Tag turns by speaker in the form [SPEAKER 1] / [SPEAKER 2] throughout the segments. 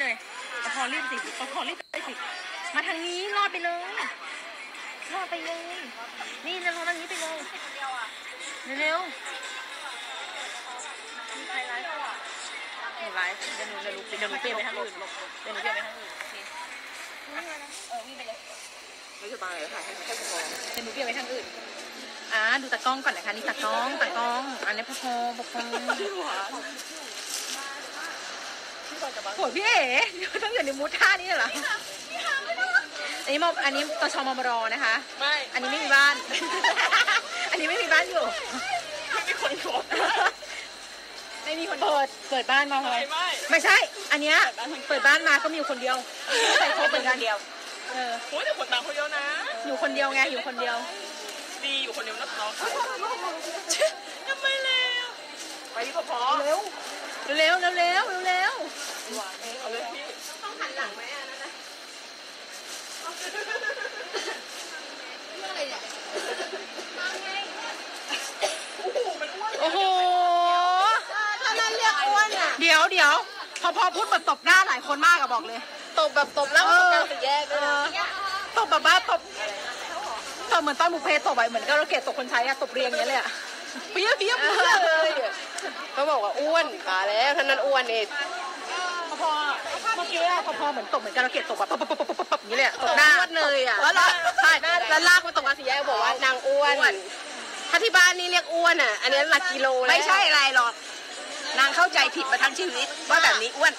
[SPEAKER 1] เลยปะพอรีบสิปะพอรีบไปสิ มาทางนี้รอดไปเลยรอดไปเลย นี่จะรอดทางนี้ไปเลยเร็วๆมีใครไลฟ์อะหนูไลฟ์เดี๋ยวหนูเดี๋ยวหนูเดี๋ยวหนูเปลี่ยนไปทางอื่นเดี๋ยวหนูเปลี่ยนไปทางอื่นโอเคเออวิ่งไปเลย
[SPEAKER 2] ไม่สบายเลยค่ะให้ให้พอ
[SPEAKER 1] เดี๋ยวหนูเปลี่ยนไปทางอื่นอ่าดูตากล้องก่อนนะคะนี่ตากล้องตากล้อง อันนี้พอพอพอพอ โหพี่เอ๋ต้องอยู่ในมูดท่านี้เหรออันนี้มอันนี้ตชมมรนะคะ
[SPEAKER 2] ไม่
[SPEAKER 1] อันนี้ไม่มีบ้าน อันนี้ไม่มีบ้านอยู่
[SPEAKER 2] ไม่มีคนกด
[SPEAKER 1] ไม่มีคนเปิด เปิดบ้านมาเล
[SPEAKER 2] ไม่
[SPEAKER 1] ย
[SPEAKER 2] ไม่
[SPEAKER 1] ไม่ใช่ อันเนี้ยเปิดบ้านมาก็มีอยู่คนเดียวใส่ครบเหมือนกัน
[SPEAKER 2] เดียว
[SPEAKER 1] เออ
[SPEAKER 2] โอ้ยแต่คนต่างคนเดียวนะ
[SPEAKER 1] อยู่คนเดียวไง อยู่คนเดียว
[SPEAKER 2] ดีอยู่คนเดียวนะน้องค่ะทำไมแล้วไปที่พอพอ
[SPEAKER 1] เร็ว เร็วเร็วเร็วเร็วเร็ว
[SPEAKER 2] เอาเลยพี่
[SPEAKER 1] โอ้โห
[SPEAKER 3] ถ้านั้นเรียกอ้วนอะ
[SPEAKER 1] เดี๋ยวเดี๋ยวพอพอพูดเหมือนตบหน้าหลายคนมากอะบอกเลย
[SPEAKER 3] ตบแบบตบแล้วตบกลางสี่แยก
[SPEAKER 1] เอ
[SPEAKER 3] ด้วยนะ
[SPEAKER 1] อตบแบบว่าตบตบเหมือนตอนบุพเพตบไปเหมือนก็เราเกตตบคนใช้อะตบเรียงอย่างเงี้ยเลยอะเปี้ยเปี้ยเปี้ย
[SPEAKER 3] เออ เขาบอกว่าอ้วนตายแล้วท่านั้นอ้วนเอง
[SPEAKER 1] พอพอเมื่อกี้อะพอพอเหมือนตบเหมือนกันเราเกตตบแบบปั๊บปั๊บปั๊บปั๊บปั๊บอย่างเงี้ยเลยอะตบหน้า
[SPEAKER 3] อ้วนเลยอะ
[SPEAKER 1] แล้วเรา
[SPEAKER 3] ใช่แล้วลากไปตบกลางสี่แยกบอกว่านางอ้วนถ้าที่บ้านนี่เรียกอ้วนอะ อันนี้หลักกิโลแล้ว
[SPEAKER 4] ไม่ใช่อะไรหรอกนางเข้าใจผิดมาทั้งชีวิตว่าแบบนี้อ้วน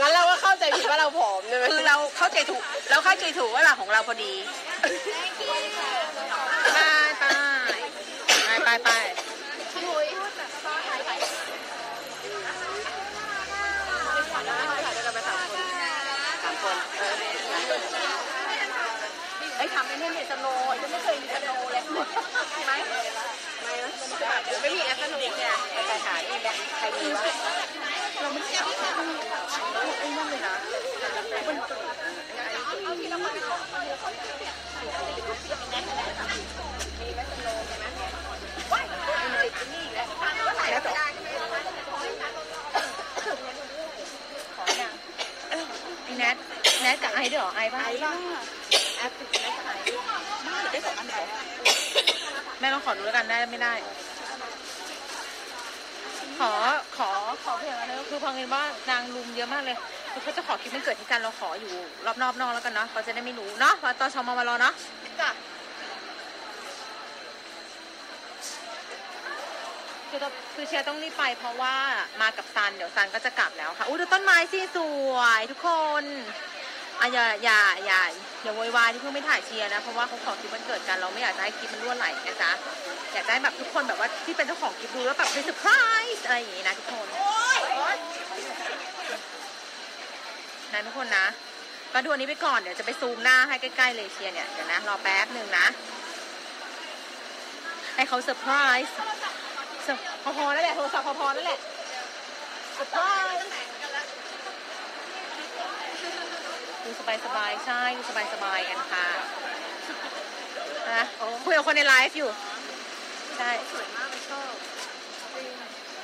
[SPEAKER 3] งั้นเราก็เข้าใจผิดว่าเราผอมใช่ไหม
[SPEAKER 4] คือเราเข้าใจถูก เราเข้าใจถูกว่าเราของเราพอดี
[SPEAKER 1] ไปไปไปไป
[SPEAKER 4] ไอ้ทำไอ้นี่เนี่ยสโนว์จะไม่เคยมีสโนว์เลยไหม
[SPEAKER 3] ไม่มีแอปสนุกเนี่ย
[SPEAKER 4] ไปหาที่แบบใครมีวะเราไม่ได้ไอ้นั่นเลยนะ แล้วต่อ
[SPEAKER 1] มีแนทแนทกับไอด้วยเหรอไอป่ะ
[SPEAKER 4] ไอ้บ้างแอปติดไม่ขายได้สองอันไหน
[SPEAKER 1] แม่ต้องขอดูแล้วกันได้ไม่ได้ ขอขอขอเพียงอันนี้คือพังเงินว่านางลุมเยอะมากเลย คือเขาจะขอคลิปมันเกิดที่กันเราขออยู่รอบนอกนอกแล้วกันเนาะเขาจะได้ไม่รู้เนาะพอตอนชมมารอเนาะ
[SPEAKER 3] จ้ะ
[SPEAKER 1] คือต้องคือเชียร์ต้องรีบไปเพราะว่ามากับซันเดี๋ยวซันก็จะกลับแล้วค่ะอู้ดูต้นไม้สิสวยทุกคนอะอย่าอย่าอย่าอย่าโวยวายที่เพิ่งไม่ถ่ายเชียร์นะเพราะว่าเขาขอคลิปมันเกิดกันเราไม่อยากจะให้คลิปมันรั่วไหลนะจ๊ะอยากจะให้แบบทุกคนแบบว่าที่เป็นเจ้าของคลิปดูแล้วแบบเป็นเซอร์ไพรส์อะไรอย่างงี้นะทุกคน นะทุกคนนะ ก็ดูอันนี้ไปก่อน เดี๋ยวจะไปซูมหน้าให้ใกล้ๆเลยเชียร์เนี่ย เดี๋ยวนะ รอแป๊บหนึ่งนะ ให้เขาเซอร์ไพรส์เซอร์พอพอนั่นแหละ โทรศัพท์พอพอนั่นแหละเซอร์ไพรส์ดูสบายสบายๆใช่ดูสบายสบายๆกันค่ะนะคุยกับคนในไลฟ์อยู่ ใช่
[SPEAKER 3] สวยมากเลยชอบ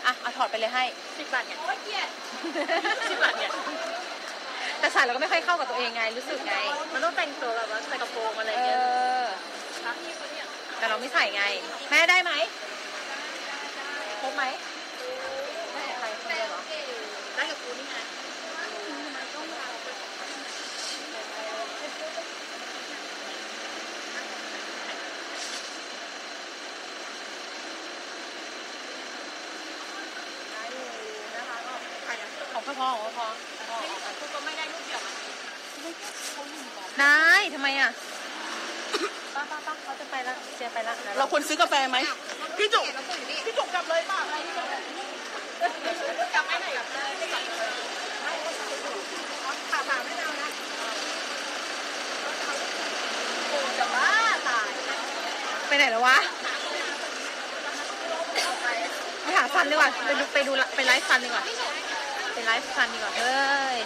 [SPEAKER 1] อะ เอาถอดไปเลยให้
[SPEAKER 3] สิบบาทเนี่ย
[SPEAKER 1] สิบบาทเนี่ย แต่ใส่แล้วก็ไม่ค่อยเข้ากับตัวเองไงรู้สึกไง
[SPEAKER 3] มันต้องแต่งตัวแบบว่าใส่กระโปรงอะไร
[SPEAKER 1] เอ
[SPEAKER 3] เงี้ย
[SPEAKER 1] อ แต่เราไม่ใส่ไง แม่ได้ไหมครบไหมแม่ใครคนเดียวเหรอ
[SPEAKER 3] ได้กับกูนี่ไง
[SPEAKER 1] พ่อพอขอพ่อพอ
[SPEAKER 3] กูก็ไม่ได้รูปเดียว
[SPEAKER 1] ได้ทำไมอะป้าป้าป้าเขาจะไปแล้วเชียไปแล้วนะ
[SPEAKER 4] เราควรซื้อกาแฟไหม
[SPEAKER 2] พี่จุกพี่จุกกลับเลยป่ะ
[SPEAKER 3] กลับไปไหนกับขาขาไม่เอานะกูจะบ้าตาย
[SPEAKER 1] ไปไหนแล้ววะไปหาซันดีกว่าไปดูไปดูไปไลฟ์ซันดีกว่า เป็นไลฟ์สันดีกว่าเฮ้ย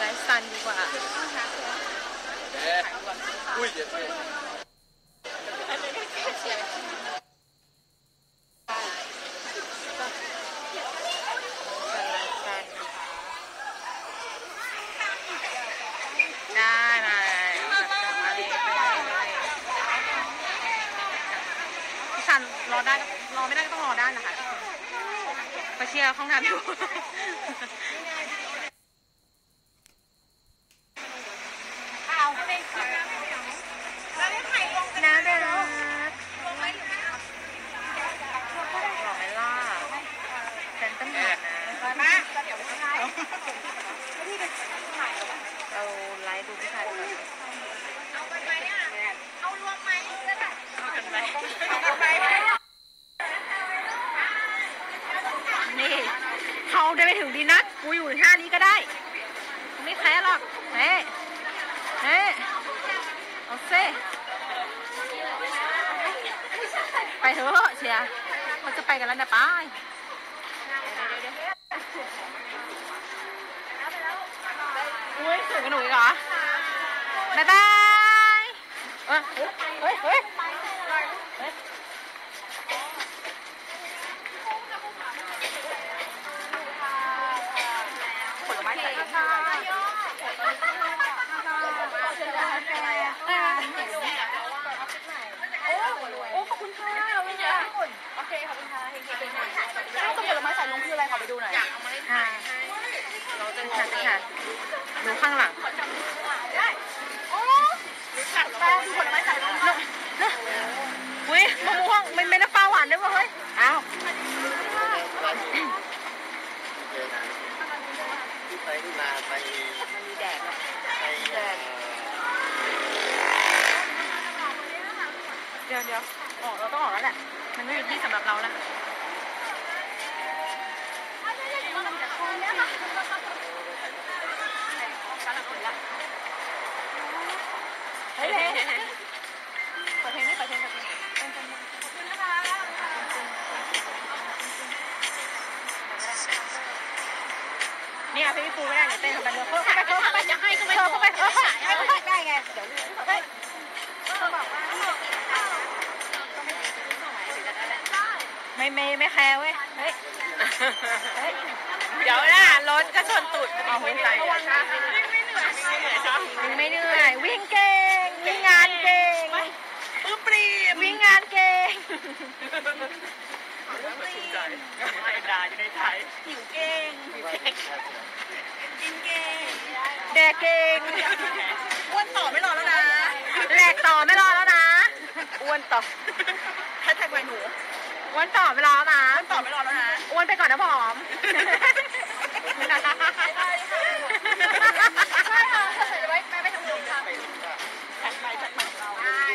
[SPEAKER 1] ไลฟ์สันดีกว่า
[SPEAKER 2] อุ้ยเดี๋ยวไป
[SPEAKER 1] ได้มาพี่ซันรอได้ก็รอไม่ได้ก็ต้องรอได้นะคะ ไปเชียร์ห้องน้ำอยู่ น่ารักหล่อไหมล่ะฉันต้องเห็นนะเราไลฟ์ดูผู้ชายก่อนนี่เขาได้ไม่ถึงดีนักกูอยู่ท่านี้ก็ได้ ไม่แพ้หรอกเฮ้เฮ้เอาเซ่ไปเถอะเชียร์เขาจะ ไปกันแล้วนะป้ายอุ้ยสวยกันหนูอีกเหรอบ๊ายบายเอ้ยเฮ้ย เฮ้ย ผลไม้ใส่ค่ะโอ้ ขอบคุณค่ะขอบคุณค่ะ
[SPEAKER 4] โอเคขอบคุณค่ะเฮงๆเป็นแล้วก็ผลไม้สายลงคืออะไรขอไปดูหน่อย
[SPEAKER 1] ค่ะเราจะค่ะค่ะดู ข้างหลัง
[SPEAKER 4] แป้งดูผลไม้สายลง
[SPEAKER 1] อุ้ยมะม่วงมันเป็นน้ำปลาหวานด้วยวะเฮ้ยอ้าว
[SPEAKER 5] ที่ไปที่มาไป
[SPEAKER 1] มันมีแดดอะ
[SPEAKER 5] ไปเอ่อ
[SPEAKER 1] เดี๋ยวเดี๋ยวออกเราต้องออกแล้วแหละ มันไม่มีที่สำหรับเราแล้วเฮ้ยเฮ้ยเฮ้ยเปิดเพลงนี่เปิดเพลงเปิดเพลงเนี่ยพี่ปูไม่ได้เดี๋ย วเต้นเข้าไปเลยเข้าไปเข้าไปจะให้ก็ไม่เข้าไปเข้าไปให้เข้าไปได้ไงเดี๋ยวเฮ้ยไม่ไม่ไม่แคร์เว้ยเฮ้ยเฮ้ย
[SPEAKER 2] เดี๋ยวนะรถจะชนตูด
[SPEAKER 1] เอาไว้ใจ
[SPEAKER 2] ระวังนะ ไม่เหนื่อยครับ
[SPEAKER 1] วิ่งไม่เหนื่อย วิ่งเก่ง วิ่งงานเก่ง
[SPEAKER 2] ปื้มปรีม
[SPEAKER 1] วิ่งงานเก่ง
[SPEAKER 2] ใจไอ้ดาอยู่ในไทยหิวเก่งกินเก่ง
[SPEAKER 1] แดกเก่ง
[SPEAKER 2] อ้วนต่อไม่รอแล้วนะ
[SPEAKER 1] แหลกต่อไม่รอแล้วนะอ้วนต่อ
[SPEAKER 2] แฮชแท็กไว้หนู
[SPEAKER 1] อ้วนต่อไม่รอแล้วนะ
[SPEAKER 2] อ้วนต่อไม่รอแล้วนะ
[SPEAKER 1] อ้วนไปก่อนนะผอม
[SPEAKER 2] แท็กไปแท็กไป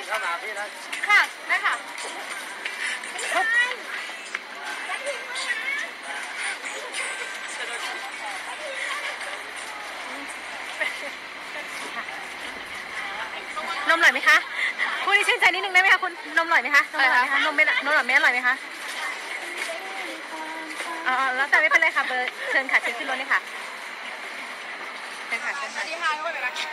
[SPEAKER 5] เข้ามาพี่นะ
[SPEAKER 1] ค่ะได้ค่ะนมอร่อยไหมคะ คุณดิชื่นใจนิดนึงได้ไหมคะคุณ นมอร่อยไหมคะ นมอร่อยไหมคะ นมไม่นมอร่อยไหมอร่อยไหมคะอ๋อแล้วแต่ไม่เป็นไรค่ะเบอร์เชิญค่ะเชิญขึ้นรถเลยค่ะ เชิญค่ะเชิญค่ะ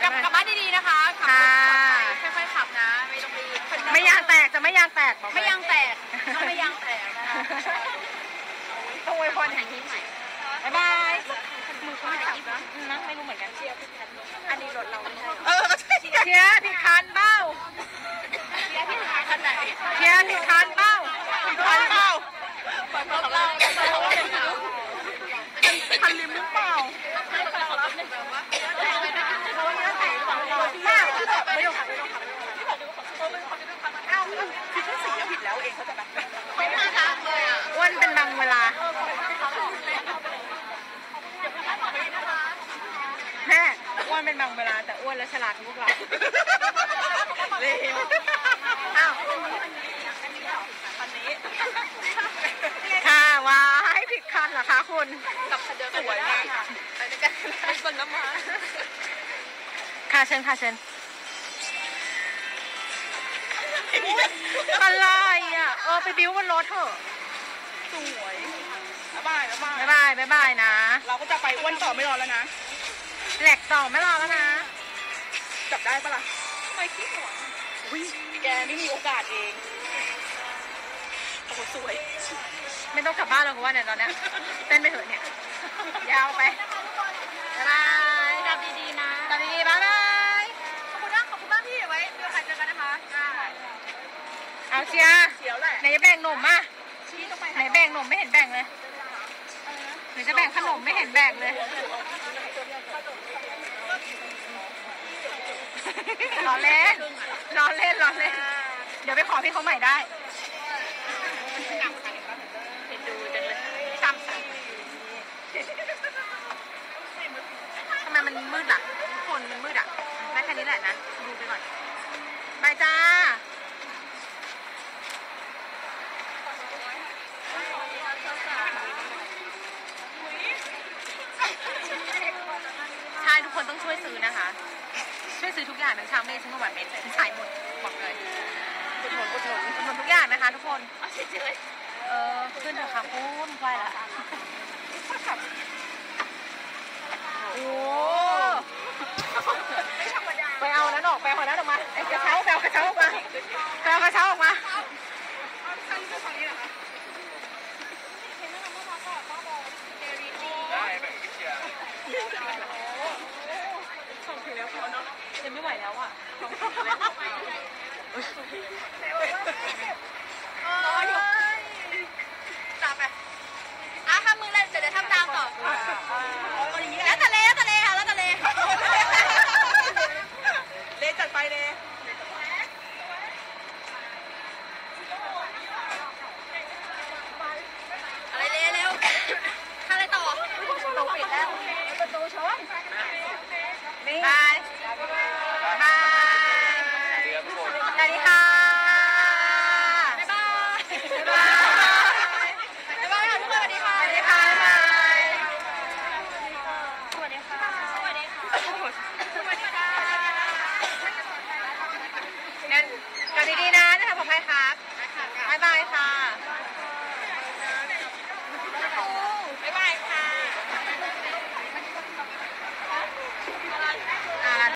[SPEAKER 3] กลับกลับบ้านดีๆนะคะขับ
[SPEAKER 1] ค่ะ
[SPEAKER 3] รถปลอดภัยค่อยๆขับนะไม่ต้องรีบ
[SPEAKER 1] ไม่ยางแตกจะไม่ยางแตกบอกเลย
[SPEAKER 3] ไม่ยางแตกต้องไม่ยางแตกนะคะ
[SPEAKER 1] ต้องอวยพรอย่างนี้บ๊ายบายมือเขาไม่จับนะนะไม่รู้เหมือนกันเชียร์ผิดคัน อันนี้รถเราไม่ใช่
[SPEAKER 2] เออ
[SPEAKER 1] เชียร์ผิดคันเบ้า
[SPEAKER 3] เสียพี่หาคันไหน
[SPEAKER 1] เชียร์ผิดคันเบ้า
[SPEAKER 2] ไปเปล่า
[SPEAKER 3] ของเรา
[SPEAKER 1] คันริมหรือเปล่า
[SPEAKER 2] มากคือแบบไม่ต้องขับไม่ต้องขับอ้าวคือแค่สีก็ผิดแล้วเองเขาใจไหม
[SPEAKER 3] ไม่น่ารักเลยอะ
[SPEAKER 1] อ้วนเป็นบางเวลาแม่อ้วน เป็นบางเวลาแต่อ้วนและฉลาดทุกเรา
[SPEAKER 2] เร็ว
[SPEAKER 1] อ้าว
[SPEAKER 2] คันนี้
[SPEAKER 1] ค่ะว้ายผิดคันเหรอคะคุณ
[SPEAKER 3] กับคันเดิม
[SPEAKER 2] สวยมาก
[SPEAKER 3] ไปด้วยกัน
[SPEAKER 2] เป็นคนน้ำมัน
[SPEAKER 1] ค่ะเชิญค่ะเชิญอะไรอะเออไปบิ้วบนรถเถอะ
[SPEAKER 2] สวยบ๊ายบายบ๊ายบาย
[SPEAKER 1] บ๊ายบายบ๊ายบายนะ
[SPEAKER 2] เราก็จะไปอ้วนต่อไม่รอแล้วนะ
[SPEAKER 1] แหลกต่อไม่รอแล้วนะ
[SPEAKER 2] จับได้ปะล่ะทำไมขี้หัวอุ้ยแกไม่มีโอกาสเองโอ้โหสวย
[SPEAKER 1] ไม่ต้องกลับบ้านแล้วกูว่าเนี่ยตอนเนี้ยเต้นไปเถอะเนี่ย ยาวไปบ๊ายบาย
[SPEAKER 3] กลับดีๆนะ
[SPEAKER 1] กลับดีๆบ๊ายบาย
[SPEAKER 3] ขอบคุณมากขอบคุณมากพี่ไว้มีโอกาสเจอกันนะคะ
[SPEAKER 1] เอาเชียร์
[SPEAKER 2] เสียวแหละ
[SPEAKER 1] ไหนจะแบ่งหนุ่มอะ
[SPEAKER 2] ชี้ต
[SPEAKER 1] ไหนแบ่งขนมไม่เห็นแบ่งเลยหรือจะแบ่งขนมไม่เห็นแบ่งเลย รอเล่นรอเล่นรอเล่น เดี๋ยวไปขอพี่เขาใหม่ได้เห็นดูจังเลยจำทำไมมันมืดอะทุกคนมันมืดอะได้แค่นี้แหละนะ ดูไปก่อนไปจ้าใช่ทุกคนต้องช่วยซื้อนะคะ ช่วยซื้อทุกอย่างทั้งชาเม่ทั้งกระบะเม็ดเลยขายหมดบอกเลยกุดหนุนกุดหนุนกุดหนุนทุกอย่างนะคะ ทุกคนเออขึ้นเถอะค่ะคุณไปละโอ้ไปเอานั้นออกไปเอานั้นออกมาไอ้กระเช้าไปเอากระเช้าออกมาไปเอากระเช้าออกมายั งไม่ไหวแล้วอะ
[SPEAKER 2] ตามไปอะทำมือเลยเดี๋ยวเดี๋ยวทำตามต่อแล้วแต่เล